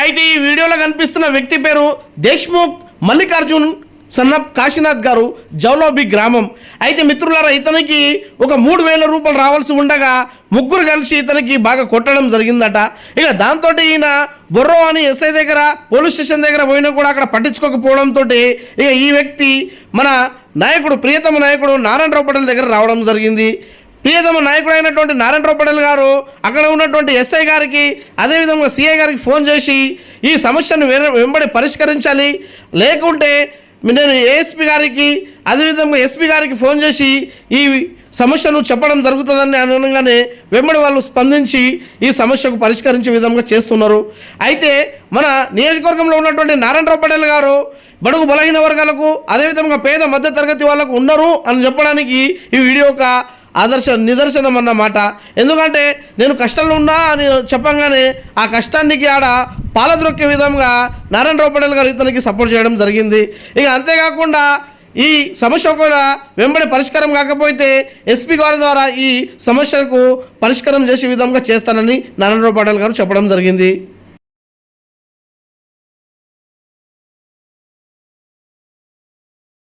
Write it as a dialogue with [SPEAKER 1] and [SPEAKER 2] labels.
[SPEAKER 1] అయితే ఈ వీడియోలో కనిపిస్తున్న వ్యక్తి పేరు దేశ్ముఖ్ మల్లికార్జున్ సన్నప్ కాశీనాథ్ గారు జౌలోబి గ్రామం. అయితే మిత్రులారా ఇతనికి ఒక మూడు వేల రూపాయలు రావాల్సి ఉండగా ముగ్గురు కలిసి ఇతనికి బాగా కొట్టడం జరిగిందట. ఇక దాంతో ఈయన బొర్రో అని ఎస్ఐ దగ్గర పోలీస్ స్టేషన్ దగ్గర పోయినా కూడా అక్కడ పట్టించుకోకపోవడంతో ఇక ఈ వ్యక్తి మన నాయకుడు ప్రియతమ నాయకుడు నారాయణరావు పటేల్ దగ్గర రావడం జరిగింది. ప్రియతమ నాయకుడు అయినటువంటి నారాయణరావు పటేల్ గారు అక్కడ ఉన్నటువంటి ఎస్ఐ గారికి అదేవిధంగా సిఐ గారికి ఫోన్ చేసి ఈ సమస్యను వెంబడి పరిష్కరించాలి. లేకుంటే నేను ఏఎస్పీ గారికి అదేవిధంగా ఎస్పీ గారికి ఫోన్ చేసి ఈ సమస్యను చెప్పడం జరుగుతుందని అనగానే వెంబడి వాళ్ళు స్పందించి ఈ సమస్యకు పరిష్కరించే విధంగా చేస్తున్నారు. అయితే మన నియోజకవర్గంలో ఉన్నటువంటి నారాయణరావు పటేల్ గారు బడుగు బలహీన వర్గాలకు అదేవిధంగా పేద మధ్య తరగతి వాళ్ళకు ఉన్నారు అని చెప్పడానికి ఈ వీడియో ఒక ఆదర్శ నిదర్శనం అన్నమాట ఎందుకంటే నేను కష్టంలో ఉన్నా అని చెప్పంగానే ఆ కష్టానికి ఆడ పాలద్రొక్కే విధంగా నారాయణరావు పటేల్ గారు ఇతనికి సపోర్ట్ చేయడం జరిగింది. ఇక అంతేకాకుండా ఈ సమస్య కూడా వెంబడి పరిష్కారం కాకపోతే ఎస్పీ గారి ద్వారా ఈ సమస్యకు పరిష్కారం చేసే విధంగా చేస్తానని నారాయణరావు పటేల్ గారు చెప్పడం జరిగింది.